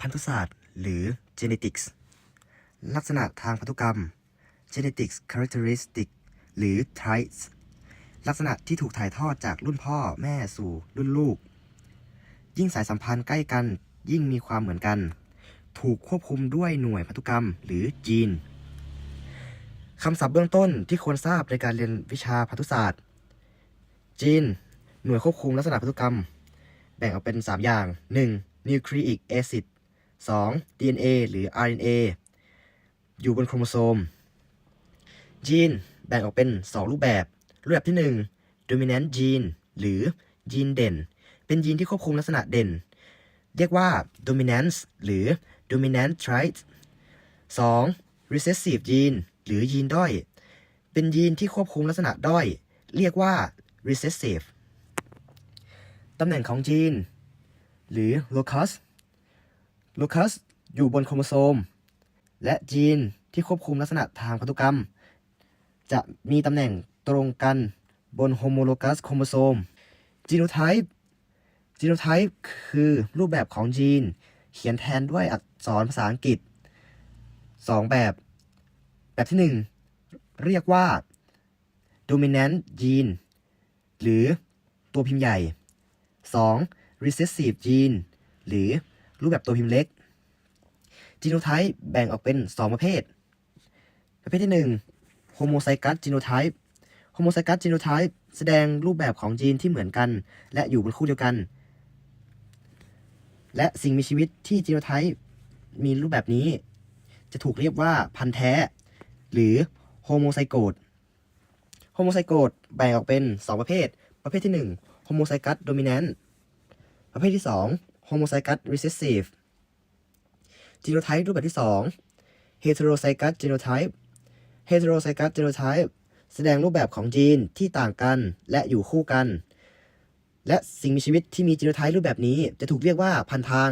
พันธุศาสตร์ หรือ genetics ลักษณะทางพันธุกรรม genetics characteristic หรือ traits ลักษณะที่ถูกถ่ายทอดจากรุ่นพ่อแม่สู่รุ่นลูก ยิ่งสายสัมพันธ์ใกล้กัน ยิ่งมีความเหมือนกัน ถูกควบคุมด้วยหน่วยพันธุกรรม หรือจีนคำศัพท์เบื้องต้นที่ควรทราบในการเรียนวิชาพันธุศาสตร์ จีน หน่วยควบคุมลักษณะพันธุกรรม แบ่งออกเป็น 3 อย่าง 1. nucleic acid 2. DNA หรือ RNA อยู่บนโครโมโซมจีนแบ่งออกเป็น 2 รูปแบบ รูปแบบที่ 1 dominant gene หรือยีนเด่น เป็นยีนที่ควบคุมลักษณะเด่น เรียกว่า dominance หรือ dominant trait 2. recessive gene หรือยีนด้อย เป็นยีนที่ควบคุมลักษณะด้อย เรียกว่า recessive ตำแหน่งของจีนหรือ locus locus อยู่บนโครโมโซม และจีนที่ควบคุมลักษณะทางพันธุกรรม จะมีตำแหน่งตรงกันบน homologous chromosome genotype genotype คือรูปแบบของจีน เขียนแทนด้วยอักษรภาษาอังกฤษ 2 แบบ แบบที่ 1 เรียกว่า dominant gene หรือตัวพิมพ์ใหญ่ 2. recessive gene หรือ รูปแบบตัวพิมพ์เล็ก genotype แบ่งออกเป็น 2 ประเภท ประเภทที่1 homozygous genotype homozygous genotype แสดงรูปแบบของยีนที่เหมือนกัน และอยู่บนคู่เดียวกัน และสิ่งมีชีวิตที่ genotype มีรูปแบบนี้ จะถูกเรียกว่าพันธุ์แท้ หรือ homozygote homozygote แบ่งออกเป็น 2 ประเภท ประเภทที่1 homozygous dominant ประเภทที่2 homozygous recessive genotype รูปแบบที่ 2 heterozygous genotype heterozygous genotype แสดงรูปแบบของยีนที่ต่างกันและอยู่คู่กัน และสิ่งมีชีวิตที่มี genotype รูปแบบนี้จะถูกเรียกว่าพันทาง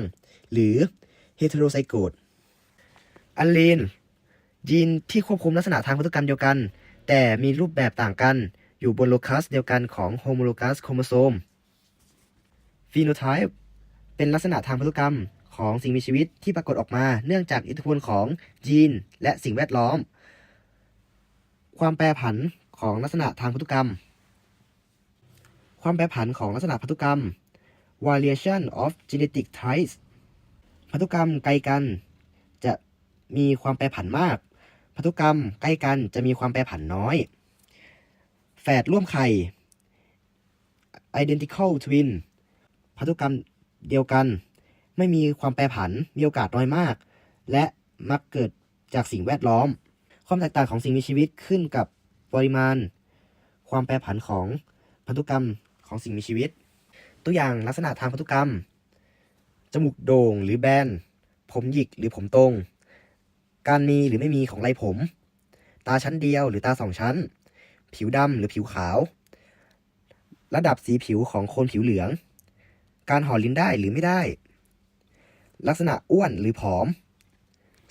หรือ heterozygote อัลลีนยีนที่ควบคุมลักษณะทางพันธุกรรมเดียวกัน แต่มีรูปแบบต่างกัน อยู่บนโลคัสเดียวกันของ homologous chromosome phenotype เป็นลักษณะทางพันธุกรรมของสิ่งมีชีวิตที่ปรากฏออกมา เนื่องจากอิทธิพลของยีนและสิ่งแวดล้อม ความแปรผันของลักษณะทางพันธุกรรม ความแปรผันของลักษณะพันธุกรรม variation of genetic types พันธุกรรมไกลกันจะมีความแปรผันมาก พันธุกรรมใกล้กันจะมีความแปรผันน้อย แฝดร่วมไข่ identical twin พันธุกรรม เดียวกัน ไม่มีความแปรผันมีโอกาสน้อยมาก และมักเกิดจากสิ่งแวดล้อม ความแตกต่างของสิ่งมีชีวิตขึ้นกับปริมาณ ความแปรผันของพันธุกรรมของสิ่งมีชีวิต ตัวอย่างลักษณะทางพันธุกรรม จมูกโด่งหรือแบน ผมหยิกหรือผมตรง การมีหรือไม่มีของไรผม ตาชั้นเดียวหรือตาสองชั้น ผิวดำหรือผิวขาว ระดับสีผิวของคนผิวเหลือง การห่อลิ้นได้หรือไม่ได้ ลักษณะอ้วนหรือผอม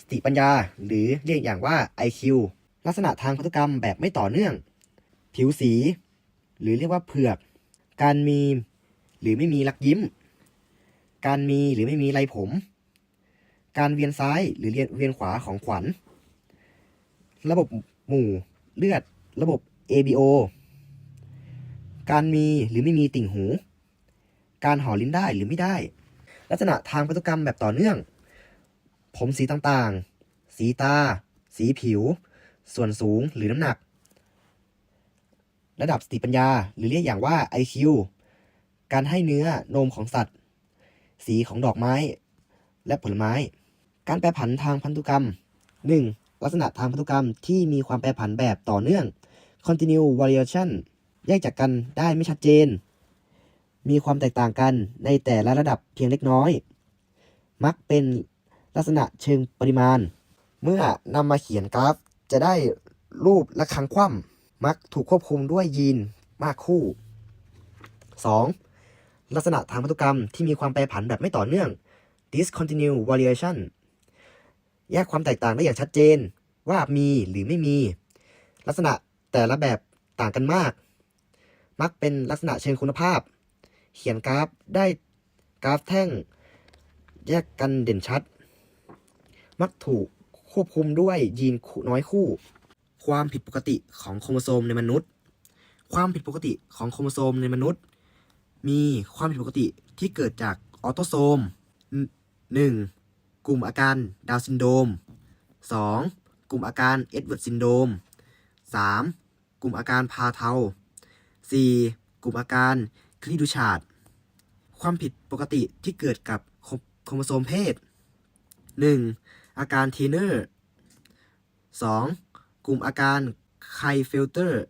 สติปัญญาหรือเรียกอย่างว่า IQ ลักษณะทางพันธุกรรมแบบไม่ต่อเนื่อง ผิวสี หรือเรียกว่าเผือก การมีหรือไม่มีลักยิ้ม การมีหรือไม่มีไรผม การเวียนซ้ายหรือเวียนขวาของขวัญ ระบบหมู่เลือด ระบบ ABO การมีหรือไม่มีติ่งหู การห่อลิ้นได้หรือไม่ได้ ลักษณะทางพันธุกรรมแบบต่อเนื่อง ผมสีต่างๆ สีตา สีผิว ส่วนสูงหรือน้ำหนัก ระดับสติปัญญา หรือเรียกอย่างว่า IQ การให้เนื้อนมของสัตว์ สีของดอกไม้ และผลไม้ การแปรผันทางพันธุกรรม 1. ลักษณะทางพันธุกรรมที่มีความแปรผันแบบต่อเนื่อง continue variation แยกจากกันได้ไม่ชัดเจน มีความแตกต่างกันในแต่ละระดับเพียงเล็กน้อย มักเป็นลักษณะเชิงปริมาณ เมื่อนำมาเขียนกราฟจะได้รูประฆังคว่ำมักถูกควบคุมด้วยยีนมากคู่ 2. ลักษณะทางพันธุกรรมที่มีความแปรผันแบบไม่ต่อเนื่อง discontinue variation แยกความแตกต่างได้อย่างชัดเจนว่ามีหรือไม่มี ลักษณะแต่ละแบบต่างกันมาก มักเป็นลักษณะเชิงคุณภาพ เขียนกราฟได้กราฟแท่ง แยกกันเด่นชัด มักถูกควบคุมด้วยยีนคู่น้อยคู่ ความผิดปกติของโครโมโซมในมนุษย์ ความผิดปกติของโครโมโซมในมนุษย์ มีความผิดปกติที่เกิดจากออโตโซม 1. กลุ่มอาการดาวซินโดม 2. กลุ่มอาการเอ็ดเวิร์ดซินโดม 3. กลุ่มอาการพาเทา 4. กลุ่มอาการคลีดูชาร์ด ความผิดปกติที่เกิดกับโครโมโซมเพศ 1. อาการเทเนอร์ 2. กลุ่มอาการไคเฟลเตอร์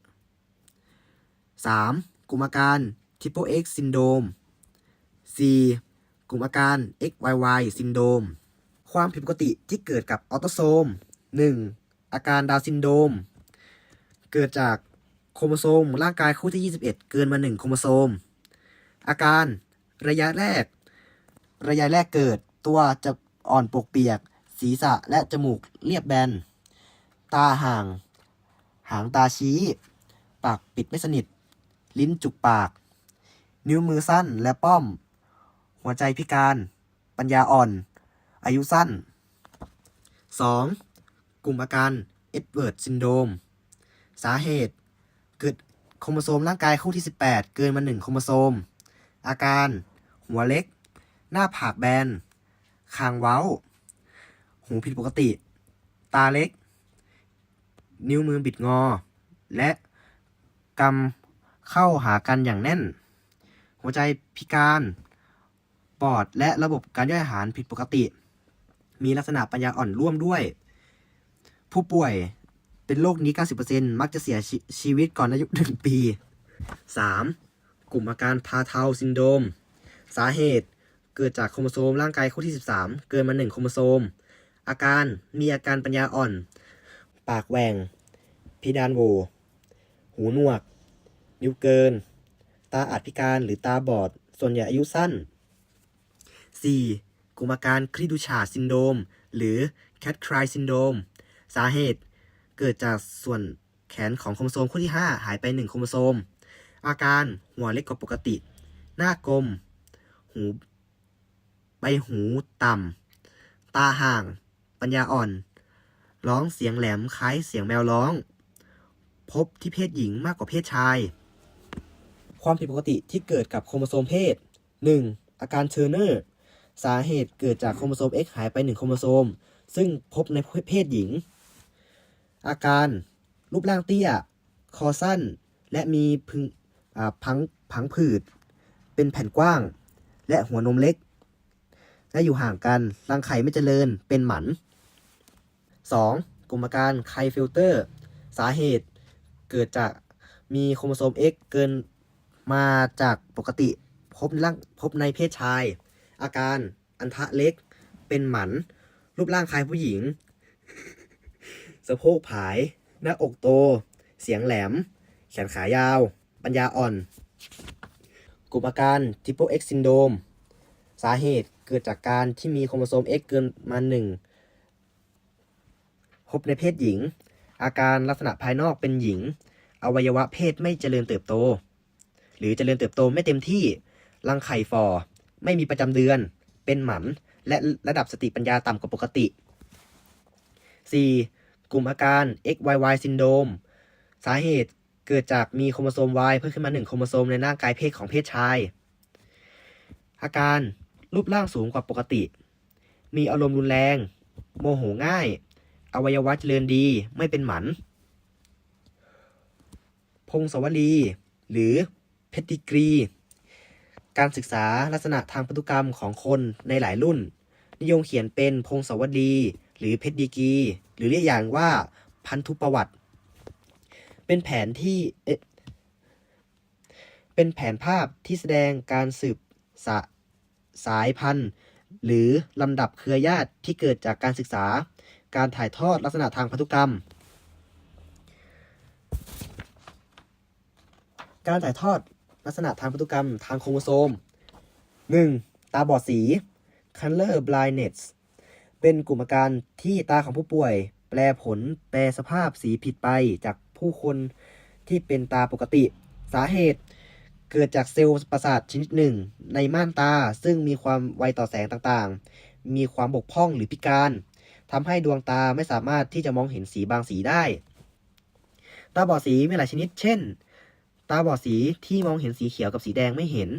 3. กลุ่มอาการทิปโปเอ็กซินโดม 4. กลุ่มอาการ XYY ซินโดม ความผิดปกติที่เกิดกับออโตโซม 1. อาการดาวซินโดม เกิดจากโครโมโซมร่างกายคู่ที่ 21 เกินมา 1 โครโมโซม อาการ ระยะแรก ระยะแรกเกิด ตัวจะอ่อนปกเปียก ศีรษะและจมูกเรียบแบน ตาห่าง หางตาชี้ ปากปิดไม่สนิท ลิ้นจุกปาก นิ้วมือสั้นและป้อม หัวใจพิการ ปัญญาอ่อน อายุสั้น 2. กลุ่มอาการเอ็ดเวิร์ดซินโดมสาเหตุ เกิดโครโมโซมร่างกายคู่ที่ 18 เกินมา1โครโมโซม อาการ หัวเล็ก หน้าผากแบน คางเว้า หูผิดปกติ ตาเล็ก นิ้วมือบิดงอ และกำเข้าหากันอย่างแน่น หัวใจพิการ ปอดและระบบการย่อยอาหารผิดปกติ มีลักษณะปัญญาอ่อนร่วมด้วย ผู้ป่วยเป็นโรคนี้ 90%มักจะเสียชชีวิตก่อนอายุ1ปี 3. กลุ่มอาการพาเทาซินโดม สาเหตุเกิดจากโครโมโซมร่างกายคู่ที่ 13 เกินมา 1 โครโมโซม อาการมีอาการปัญญาอ่อน ปากแหว่งพิดานโว หูหนวก นิ้วเกิน ตาอาจพิการหรือตาบอด ส่วนใหญ่อายุสั้น 4. กลุ่มอาการคลีดูชาซินโดม หรือแคทครายซินโดม สาเหตุเกิดจากส่วนแขนของโครโมโซมคู่ที่ 5 หายไป 1 โครโมโซม อาการหัวเล็กกว่าปกติ หน้ากลม หูใบหูต่ำ ตาห่าง ปัญญาอ่อน ร้องเสียงแหลมคล้ายเสียงแมวร้อง พบที่เพศหญิงมากกว่าเพศชาย ความผิดปกติที่เกิดกับโครโมโซมเพศ 1. อาการเทอร์เนอร์ สาเหตุเกิดจากโครโมโซม X หายไป 1 โครโมโซม ซึ่งพบในเพศหญิง อาการรูปร่างเตี้ย คอสั้น และมีพึงอ่า พังพังผืด เป็นแผ่นกว้าง และหัวนมเล็ก และอยู่ห่างกันรังไข่ไม่เจริญเป็นหมัน 2. กลุ่มอาการไคฟิลเตอร์ สาเหตุเกิดจากมีโครโมโซม X เกินมาจากปกติพบในร่างพบในเพศชาย อาการอันทะเล็ก เป็นหมัน รูปร่างคล้ายผู้หญิง สะโพกผาย หน้าอกโต เสียงแหลม แขนขายาว ปัญญาอ่อน กลุ่มอาการทิปโปเอ็กซินโดมสาเหตุเกิดจากการที่มีโครโมโซม X เกินมาหนึ่งพบในเพศหญิง อาการลักษณะภายนอกเป็นหญิง อวัยวะเพศไม่เจริญเติบโต หรือเจริญเติบโตไม่เต็มที่ รังไข่ฟอ ไม่มีประจำเดือน เป็นหมัน และระดับสติปัญญาต่ำกว่าปกติ 4. กลุ่มอาการ XYY ซินโดมสาเหตุ เกิดจากมีโครโมโซม Y เพิ่มขึ้นมา 1 โครโมโซมในร่างกายเพศของเพศชาย อาการรูปร่างสูงกว่าปกติ มีอารมณ์รุนแรง โมโหง่าย อวัยวะเจริญดีไม่เป็นหมัน พงศวลี หรือเพติกรี การศึกษาลักษณะทางพันธุกรรมของคนในหลายรุ่น นิยมเขียนเป็นพงศวลีหรือเพดดีกรี หรือเรียกอย่างว่าพันธุประวัติ เป็นแผนที่เเป็นแผนภาพที่แสดงการสืบสสายพันธุ์ หรือลำดับเครือญาติที่เกิดจากการศึกษา การถ่ายทอดลักษณะทางพันธุกรรม การถ่ายทอดลักษณะทางพันธุกรรมทางโครโมโซม 1. ตาบอดสี color blindness เป็นกลุ่มอาการที่ตาของผู้ป่วย แปลผลแปลสภาพสีผิดไปจาก ผู้คนที่เป็นตาปกติ สาเหตุเกิดจากเซลล์ประสาทชนิดหนึ่ง ในม่านตาซึ่งมีความไวต่อแสงต่างๆ มีความบกพร่องหรือพิการทำให้ดวงตาไม่สามารถที่จะมองเห็นสีบางสีได้ ตาบอดสีมีหลายชนิด เช่น ตาบอดสีที่มองเห็นสีเขียวกับสีแดงไม่เห็น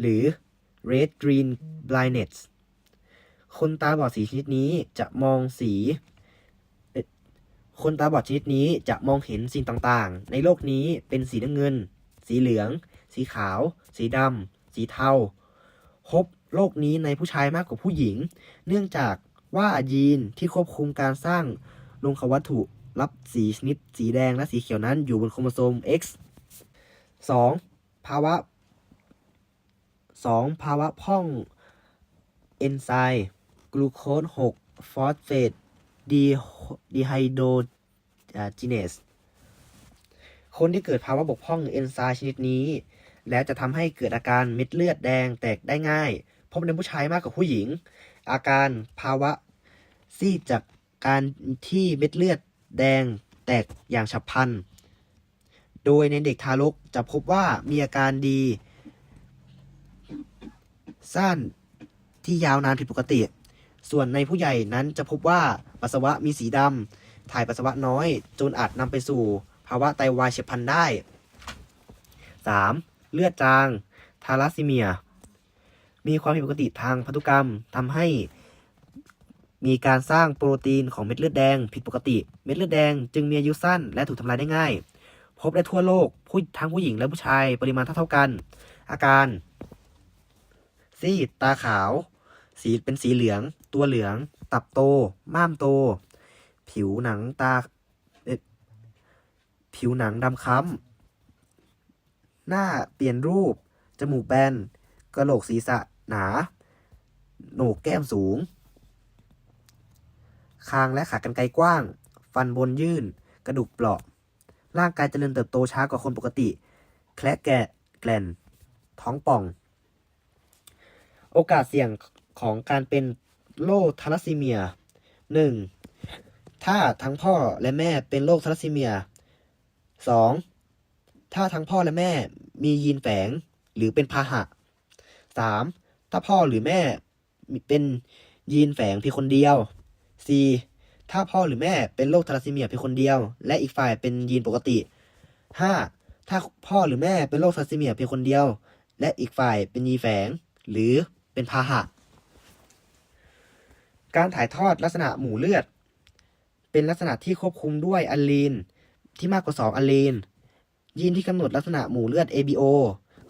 หรือ red green blindness คนตาบอดสีชนิดนี้จะมองสี คนตาบอดชนิดนี้จะมองเห็นสิ่งต่างๆ ในโลกนี้เป็นสีน้ำเงิน สีเหลือง สีขาว สีดำ สีเทา พบโลกนี้ในผู้ชายมากกว่าผู้หญิง เนื่องจากว่ายีนที่ควบคุมการสร้างลงควัตถุรับสีชนิด สีแดงและสีเขียวนั้นอยู่บนโครโมโซม X 2. ภาวะ 2. ภาวะพ่องเอนไซม์กลูโคส 6 ฟอสเฟต ดีดีไฮโดรจีเนสคนที่เกิดภาวะบกพร่องเอนไซม์ชนิดนี้ แล้วจะทำให้เกิดอาการเม็ดเลือดแดงแตกได้ง่าย พบในผู้ชายมากกว่าผู้หญิง อาการภาวะซีดจากการที่เม็ดเลือดแดงแตกอย่างฉับพลัน โดยในเด็กทารกจะพบว่ามีอาการดี สั้นที่ยาวนานผิดปกติ ส่วนในผู้ใหญ่นั้นจะพบว่าปัสสาวะมีสีดำถ่ายปัสสาวะน้อย จนอาจนำไปสู่ ภาวะไตวายเฉียบพลันได้ 3. เลือดจาง ทาลัสซีเมีย มีความผิดปกติทางพันธุกรรมทำให้มีการสร้างโปรตีนของเม็ดเลือดแดง ผิดปกติ เม็ดเลือดแดงจึงมีอายุสั้นและถูกทำลายได้ง่าย พบได้ทั่วโลกผู้ทั้งผู้หญิงและผู้ชายปริมาณเท่าๆกัน อาการ ซีดตาขาว สีเป็นสีเหลือง ตัวเหลือง ตับโต ม้ามโต ผิวหนังตาผิวหนังดำค้ำ หน้าเปลี่ยนรูป จมูกแบน กระโหลกศีรษะหนา โหนกแก้มสูง คางและขากรรไกรกว้าง ฟันบนยื่น กระดูกเปราะ ร่างกายเจริญเติบโตช้ากว่าคนปกติ แคละแกะแกลนท้องป่อง โอกาสเสี่ยงของการเป็น โรคทาลัสซีเมีย 1. ถ้าทั้งพ่อและแม่เป็นโรคทาลัสซีเมีย 2. ถ้าทั้งพ่อและแม่มียีนแฝงหรือเป็นพาหะ 3. ถ้าพ่อหรือแม่เป็นยีนแฝงเพียงคนเดียว 4. ถ้าพ่อหรือแม่เป็นโรคทาลัสซีเมียเพียงคนเดียว และอีกฝ่ายเป็นยีนปกติ 5. ถ้าพ่อหรือแม่เป็นโรคทาลัสซีเมียเพียงคนเดียว และอีกฝ่ายเป็นยีนแฝงหรือเป็นพาหะ การถ่ายทอดลักษณะหมู่เลือด เป็นลักษณะที่ควบคุมด้วยอัลลีนที่มากกว่า 2อัลลีนยีนที่กำหนดลักษณะหมู่เลือด ABO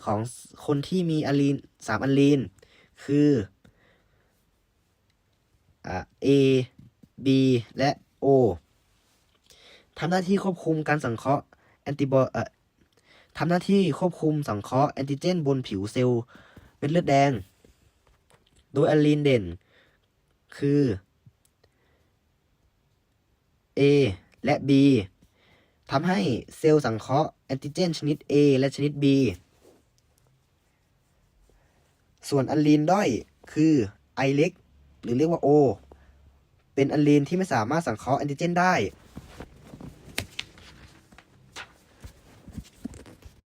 ของคนที่มีอัลลีน3อัลลีนคืออ A B และ O ทำหน้าที่ควบคุมการสังเคราะห์แอนติบอเอ่อทำหน้าที่ควบคุมสังเคราะห์แอนติเจนบนผิวเซลล์เม็ดเลือดแดง โดยอัลลีนเด่น คือ A และ B ทำให้เซลล์สังเคราะห์แอนติเจนชนิด A และชนิด B ส่วนอัลลีนด้อยคือ I เล็กหรือเรียกว่า O เป็นอัลลีนที่ไม่สามารถสังเคราะห์แอนติเจนได้